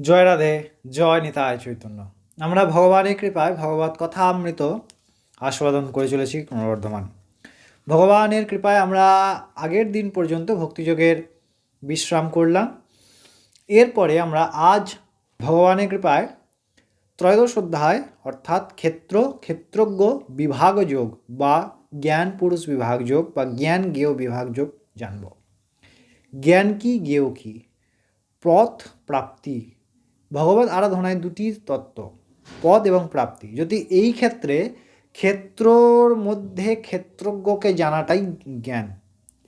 জয় রাধে, জয় নিতায় চৈতন্য। আমরা ভগবানের কৃপায় ভগবত কথা অমৃত আস্বাদন করে চলেছি ক্রমবর্ধমান। ভগবানের কৃপায় আমরা আগের দিন পর্যন্ত ভক্তিযোগের বিশ্রাম করলাম। এরপরে আমরা আজ ভগবানের কৃপায় ত্রয়োদশ অধ্যায়, অর্থাৎ ক্ষেত্র, ক্ষেত্রজ্ঞ বিভাগ যোগ বা জ্ঞান পুরুষ বিভাগ যোগ বা জ্ঞান জ্ঞেয় বিভাগ যোগ জানব। জ্ঞান কি জ্ঞেয় কি? পথ, প্রাপ্তি ভগবত আরাধনায় দুটি তত্ত্ব, পদ এবং প্রাপ্তি। যদি এই ক্ষেত্রে ক্ষেত্রর মধ্যে ক্ষেত্রজ্ঞকে জানাটাই জ্ঞান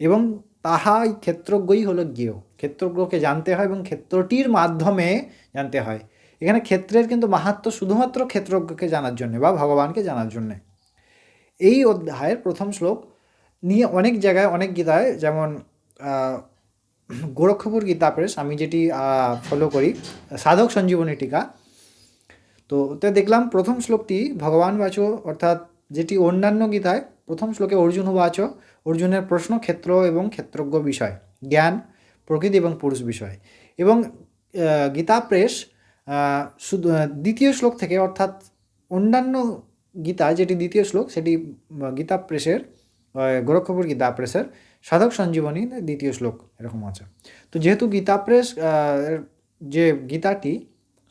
এবং তাহাই ক্ষেত্রজ্ঞই হলো জ্ঞেয়। ক্ষেত্রজ্ঞকে জানতে হয় এবং ক্ষেত্রটির মাধ্যমে জানতে হয়। এখানে ক্ষেত্রের কিন্তু মাহাত্ম শুধুমাত্র ক্ষেত্রজ্ঞকে জানার জন্যে বা ভগবানকে জানার জন্যে। এই অধ্যায়ের প্রথম শ্লোক নিয়ে অনেক জায়গায়, অনেক গীতায় যেমন গোরক্ষপুর গীতা প্রেস, আমি যেটি ফলো করি, সাধক সঞ্জীবনী টিকা। তো ওতে দেখলাম প্রথম শ্লোকটি ভগবান বাচ, অর্থাৎ যেটি অন্যান্য গীতায়, প্রথম শ্লোকে অর্জুন বাচ, অর্জুনের প্রশ্ন ক্ষেত্র এবং ক্ষেত্রজ্ঞ বিষয়, জ্ঞান, প্রকৃতি এবং পুরুষ বিষয়। এবং গীতা প্রেস শুধু দ্বিতীয় শ্লোক থেকে, অর্থাৎ অন্যান্য গীতা, যেটি দ্বিতীয় শ্লোক, সেটি গীতা প্রেসের গোরক্ষপুর গীতা প্রেসের সাধক সঞ্জীবনী দ্বিতীয় শ্লোক এরকম আছে। তো যেহেতু গীতা প্রেস যে গীতাটি,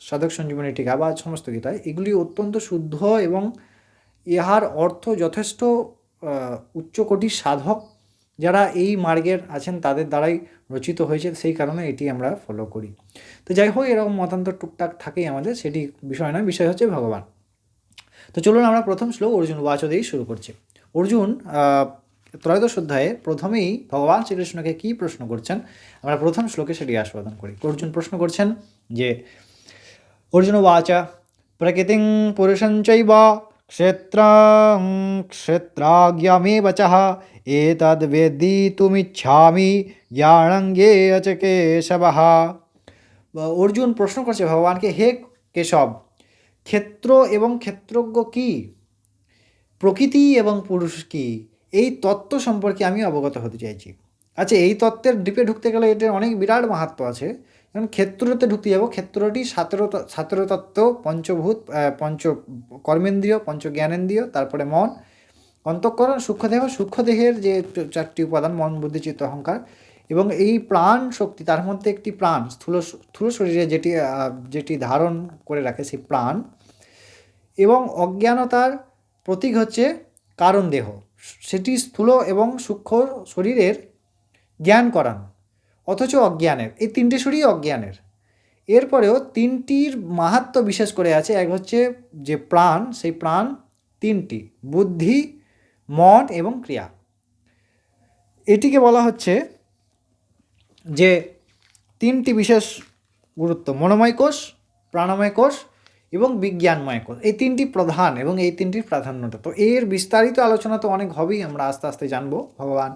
সাধক সঞ্জীবনী টিকা বা সমস্ত গীতা এগুলি অত্যন্ত শুদ্ধ এবং ইহার অর্থ যথেষ্ট উচ্চকোটির সাধক যারা এই মার্গের আছেন তাদের দ্বারাই রচিত হয়েছে, সেই কারণে এটি আমরা ফলো করি। তো যাই হোক, এরকম মতান্তর টুকটাক থাকেই আমাদের, সেটি বিষয় নয়, বিষয় হচ্ছে ভগবান। তো চলুন আমরা প্রথম শ্লোক অর্জুন বাচ দিয়েই শুরু করছি। অর্জুন ত্রয়োদশ অধ্যায়ে প্রথমেই ভগবান শ্রীকৃষ্ণকে কী প্রশ্ন করছেন? আমরা প্রথম শ্লোকে সেটি আস্বাদন করি। অর্জুন প্রশ্ন করছেন যে, অর্জুন বাচা প্রকৃতিং পুরুষং চৈব, ক্ষেত্রং ক্ষেত্রাজ্ঞমেব চ, এতদ বেদিতুমিচ্ছামি জ্ঞানঙ্গে অচ কেশবঃ। অর্জুন প্রশ্ন করছে ভগবানকে, হে কেশব, ক্ষেত্র এবং ক্ষেত্রজ্ঞ কি? প্রকৃতি এবং পুরুষ কি? এই তত্ত্ব সম্পর্কে আমি অবগত হতে চাইছি। আচ্ছা এই তত্ত্বের ডিপে ঢুকতে গেলে এটার অনেক বিরাট মাহাত্ম আছে। যেমন ক্ষেত্রতে ঢুকতে যাব, ক্ষেত্রটি সতেরো ত- তত্ত্ব, পঞ্চভূত পঞ্চ কর্মেন্দ্রীয় পঞ্চ জ্ঞানেন্দ্রিয় তারপরে মন। অন্তঃকরণ, সূক্ষ্মদেহ, সূক্ষ্মদেহের যে চারটি উপাদান, মন, বুদ্ধি, চিত্ত, অহংকার। এবং এই প্রাণ শক্তি, তার মধ্যে একটি প্রাণ, স্থূল স্থূল শরীরে যেটি যেটি ধারণ করে রাখে সেই প্রাণ। এবং অজ্ঞানতার প্রতীক হচ্ছে কারণ দেহ। সেটি স্থূল এবং সূক্ষ্ম শরীরের জ্ঞান করান, অথচ অজ্ঞানের। এই তিনটে শরীরই অজ্ঞানের। এরপরেও তিনটির মাহাত্ম বিশেষ করে আছে। এক হচ্ছে যে প্রাণ, সেই প্রাণ তিনটি, বুদ্ধি, মন এবং ক্রিয়া। এটিকে বলা হচ্ছে যে তিনটি বিশেষ গুরুত্ব, মনোময় কোষ, প্রাণময় কোষ এবং বিজ্ঞানময় কোষ। এই তিনটি প্রধান এবং এই তিনটির প্রাধান্যতা। তো এর বিস্তারিত আলোচনা তো অনেক হবেই, আমরা আস্তে আস্তে জানব। ভগবান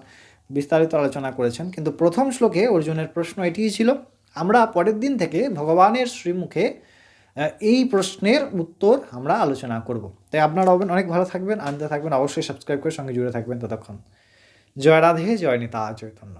বিস্তারিত আলোচনা করেছেন। কিন্তু প্রথম শ্লোকে অর্জুনের প্রশ্ন এটিই ছিল, আমরা পরের দিন থেকে ভগবানের শ্রীমুখে এই প্রশ্নের উত্তর আমরা আলোচনা করব। তাই আপনারা হবেন অনেক ভালো থাকবেন আনতে থাকবেন, অবশ্যই সাবস্ক্রাইব করে সঙ্গে জুড়ে থাকবেন ততক্ষণ। জয় রাধে, জয় নিতা, চৈতন্য।